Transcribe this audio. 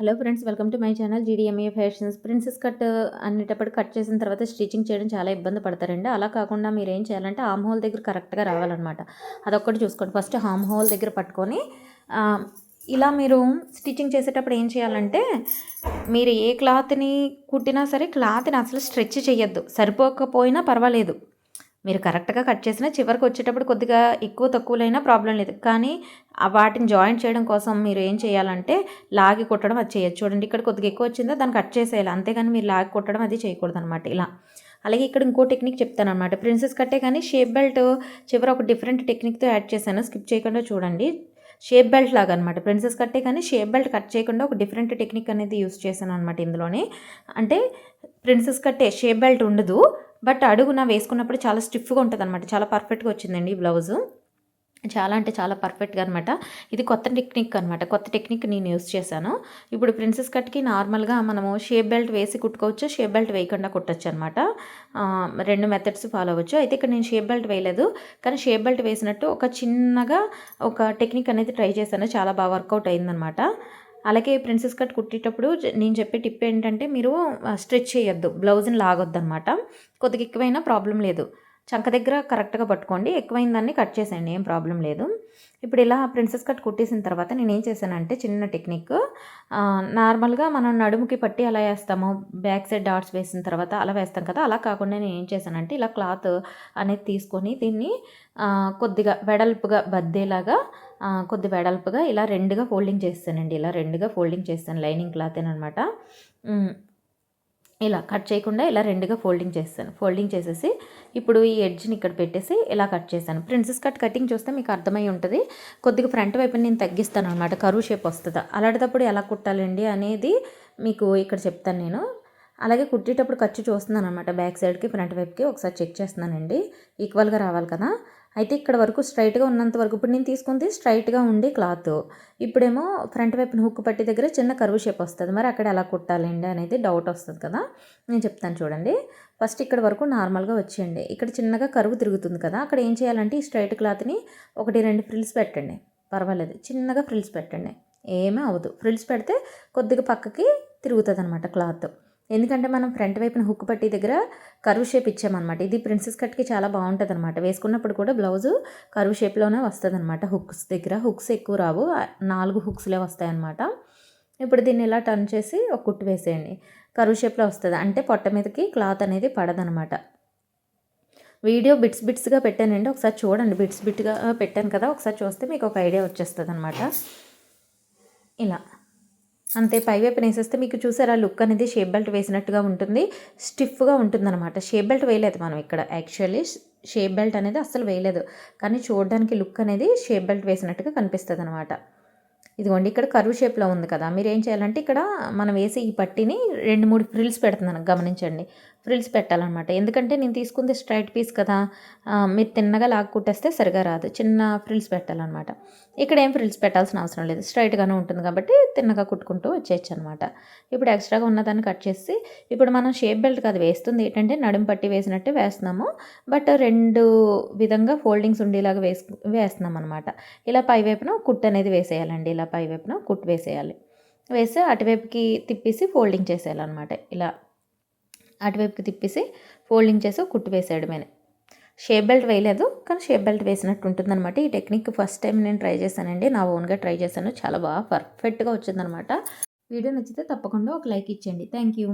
Hello friends welcome to my channel GDMA fashions princess cut uh, అనేటప్పుడు cut చేసిన తర్వాత stitching చేయడం చాలా ఇబ్బంది పడతారండి. అలా కాకుండా మీరు ఏం చేయాలంటే ఆమ్ హోల్ దగ్గర కరెక్ట్గా రావాలన్నమాట. అదొక్కటి చూసుకోండి. ఫస్ట్ హామ్ హోల్ దగ్గర పట్టుకొని ఇలా మీరు స్టిచ్చింగ్ చేసేటప్పుడు ఏం చేయాలంటే మీరు ఏ క్లాత్ని కుట్టినా సరే క్లాత్ని అసలు స్ట్రెచ్ చేయొద్దు. సరిపోకపోయినా పర్వాలేదు. మీరు కరెక్ట్గా కట్ చేసినా చివరికి వచ్చేటప్పుడు కొద్దిగా ఎక్కువ తక్కువలైనా ప్రాబ్లం లేదు. కానీ వాటిని జాయింట్ చేయడం కోసం మీరు ఏం చేయాలంటే లాగి కొట్టడం అది చేయొచ్చు. చూడండి ఇక్కడ కొద్దిగా ఎక్కువ వచ్చిందో దాన్ని కట్ చేసేయాలి. అంతేగాని మీరు లాగి కొట్టడం అది చేయకూడదు అనమాట ఇలా. అలాగే ఇక్కడ ఇంకో టెక్నిక్ చెప్తాను అనమాట ప్రిన్సెస్ కట్టే కానీ షేప్ బెల్ట్ చివర ఒక డిఫరెంట్ టెక్నిక్తో యాడ్ చేశాను. స్కిప్ చేయకుండా చూడండి. షేప్ బెల్ట్ లాగా అనమాట ప్రిన్సెస్ కట్టే కానీ షేప్ బెల్ట్ కట్ చేయకుండా ఒక డిఫరెంట్ టెక్నిక్ అనేది యూస్ చేశాను అనమాట ఇందులోనే. అంటే ప్రిన్సెస్ కట్టే షేప్ బెల్ట్ ఉండదు. బట్ అడుగున వేసుకున్నప్పుడు చాలా స్టిఫ్గా ఉంటుంది అనమాట చాలా పర్ఫెక్ట్గా వచ్చిందండి ఈ బ్లౌజు. చాలా అంటే చాలా పర్ఫెక్ట్గా అనమాట ఇది కొత్త టెక్నిక్ అనమాట కొత్త టెక్నిక్ నేను యూస్ చేశాను. ఇప్పుడు ప్రిన్సెస్ కట్కి నార్మల్గా మనము షేప్ బెల్ట్ వేసి కుట్టుకోవచ్చు షేప్ బెల్ట్ వేయకుండా కుట్టచ్చు అనమాట రెండు మెథడ్స్ ఫాలో అవ్వచ్చు. అయితే ఇక్కడ నేను షేప్ బెల్ట్ వేయలేదు. కానీ షేప్ బెల్ట్ వేసినట్టు ఒక చిన్నగా ఒక టెక్నిక్ అనేది ట్రై చేశాను. చాలా బాగా వర్కౌట్ అయిందనమాట అలాగే ప్రిన్సెస్ కట్ కుట్టేటప్పుడు నేను చెప్పే టిప్ ఏంటంటే మీరు స్ట్రెచ్ చేయొద్దు. బ్లౌజ్ని లాగొద్దు అనమాట కొద్దిగా ఎక్కువైనా ప్రాబ్లం లేదు. చంక దగ్గర కరెక్ట్గా పట్టుకోండి. ఎక్కువైన దాన్ని కట్ చేసేయండి. ఏం ప్రాబ్లం లేదు. ఇప్పుడు ఇలా ప్రిన్సెస్ కట్ కుట్టేసిన తర్వాత నేను ఏం చేశానంటే చిన్న టెక్నిక్. నార్మల్గా మనం నడుముకి పట్టి అలా వేస్తాము. బ్యాక్ సైడ్ డాట్స్ వేసిన తర్వాత అలా వేస్తాం కదా. అలా కాకుండా నేను ఏం చేశానంటే ఇలా క్లాత్ అనేది తీసుకొని దీన్ని కొద్దిగా వెడల్పుగా బద్దేలాగా కొద్ది వెడల్పుగా ఇలా రెండుగా ఫోల్డింగ్ చేస్తానండి. ఇలా రెండుగా ఫోల్డింగ్ చేస్తాను. లైనింగ్ క్లాత్ అనమాట ఇలా కట్ చేయకుండా ఇలా రెండుగా ఫోల్డింగ్ చేస్తాను. ఫోల్డింగ్ చేసేసి ఇప్పుడు ఈ ఎడ్జ్ని ఇక్కడ పెట్టేసి ఇలా కట్ చేశాను ప్రిన్సెస్ కట్ కటింగ్ చూస్తే మీకు అర్థమై ఉంటుంది. కొద్దిగా ఫ్రంట్ వైపుని నేను తగ్గిస్తాను అనమాట కరువు షేప్ వస్తుందా. అలాంటప్పుడు ఎలా కుట్టాలండి అనేది మీకు ఇక్కడ చెప్తాను నేను. అలాగే కుట్టేటప్పుడు ఖర్చు చూస్తున్నాను అనమాట బ్యాక్ సైడ్కి ఫ్రంట్ వైపుకి ఒకసారి చెక్ చేస్తున్నానండి. ఈక్వల్గా రావాలి కదా. అయితే ఇక్కడ వరకు స్ట్రైట్గా ఉన్నంత వరకు ఇప్పుడు నేను తీసుకుంది స్ట్రైట్గా ఉండి క్లాత్. ఇప్పుడేమో ఫ్రంట్ వైపున హుక్ పట్టి దగ్గర చిన్న కరువు షేప్ వస్తుంది. మరి అక్కడ ఎలా కుట్టాలండి అనేది డౌట్ వస్తుంది కదా. నేను చెప్తాను చూడండి. ఫస్ట్ ఇక్కడ వరకు నార్మల్గా వచ్చేయండి. ఇక్కడ చిన్నగా కరువు తిరుగుతుంది కదా. అక్కడ ఏం చేయాలంటే ఈ స్ట్రైట్ క్లాత్ని ఒకటి రెండు ఫ్రిల్స్ పెట్టండి. పర్వాలేదు. చిన్నగా ఫ్రిల్స్ పెట్టండి. ఏమీ అవ్వదు. ఫ్రిల్స్ పెడితే కొద్దిగా పక్కకి తిరుగుతుంది అనమాట క్లాత్. ఎందుకంటే మనం ఫ్రంట్ వైపున హుక్ పట్టి దగ్గర కరువు షేప్ ఇచ్చామన్నమాట. ఇది ప్రిన్సెస్ కట్కి చాలా బాగుంటుంది అనమాట వేసుకున్నప్పుడు కూడా బ్లౌజు కరువు షేప్లోనే వస్తుంది అనమాట హుక్స్ దగ్గర హుక్స్ ఎక్కువ రావు. నాలుగు హుక్స్లే వస్తాయి అనమాట ఇప్పుడు దీన్ని ఇలా టర్న్ చేసి ఒక కుట్టు వేసేయండి. కరువు షేప్లో వస్తుంది. అంటే పొట్ట మీదకి క్లాత్ అనేది పడదనమాట వీడియో బిట్స్ బిట్స్గా పెట్టానండి. ఒకసారి చూడండి. బిట్స్ బిట్గా పెట్టాను కదా. ఒకసారి చూస్తే మీకు ఒక ఐడియా వచ్చేస్తుంది అనమాట ఇలా. అంతే పైవైపు వేసేస్తే మీకు చూసారా లుక్ అనేది షేప్ బెల్ట్ వేసినట్టుగా ఉంటుంది. స్టిఫ్గా ఉంటుందన్నమాట. షేప్ బెల్ట్ వేయలేదు మనం ఇక్కడ. యాక్చువల్లీ షేప్ బెల్ట్ అనేది అస్సలు వేయలేదు. కానీ చూడడానికి లుక్ అనేది షేప్ బెల్ట్ వేసినట్టుగా కనిపిస్తుంది అనమాట ఇదిగోండి ఇక్కడ కరువు షేప్లో ఉంది కదా. మీరు ఏం చేయాలంటే ఇక్కడ మనం వేసే ఈ పట్టిని రెండు మూడు ఫ్రిల్స్ పెడుతున్నాను. గమనించండి. ఫ్రిల్స్ పెట్టాలన్నమాట. ఎందుకంటే నేను తీసుకుంది స్ట్రైట్ పీస్ కదా మీరు తిన్నగా లాగ్ కుట్టేస్తే సరిగా రాదు. చిన్న ఫ్రిల్స్ పెట్టాలన్నమాట. ఇక్కడ ఏం ఫ్రిల్స్ పెట్టాల్సిన అవసరం లేదు. స్ట్రైట్గానే ఉంటుంది కాబట్టి తిన్నగా కుట్టుకుంటూ వచ్చేయచ్చు అనమాట ఇప్పుడు ఎక్స్ట్రాగా ఉన్నదాన్ని కట్ చేసి ఇప్పుడు మనం షేప్ బెల్ట్ కాదు వేస్తుంది ఏంటంటే నడుము పట్టి వేసినట్టే వేస్తున్నాము. బట్ రెండు విధంగా ఫోల్డింగ్స్ ఉండేలాగా వేసు వేస్తున్నాం అనమాట ఇలా పైవైపున కుట్ కుట్టు అనేది వేసేయాలండి. ఇలా పై కుట్ కుట్టు వేసేయాలి. వేసి అటువైపుకి తిప్పేసి ఫోల్డింగ్ చేసేయాలన్నమాట. ఇలా అటువైపుకి తిప్పేసి ఫోల్డింగ్ చేసి కుట్టు వేసేయడమే షేప్ బెల్ట్ వేయలేదు కానీ షేప్ బెల్ట్ వేసినట్టు ఉంటుందన్నమాట. ఈ టెక్నిక్ ఫస్ట్ టైం నేను ట్రై చేశానండి. నా ఓన్గా ట్రై చేశాను. చాలా బాగా పర్ఫెక్ట్గా వచ్చిందనమాట వీడియో నచ్చితే తప్పకుండా ఒక లైక్ ఇచ్చేయండి. Thank you.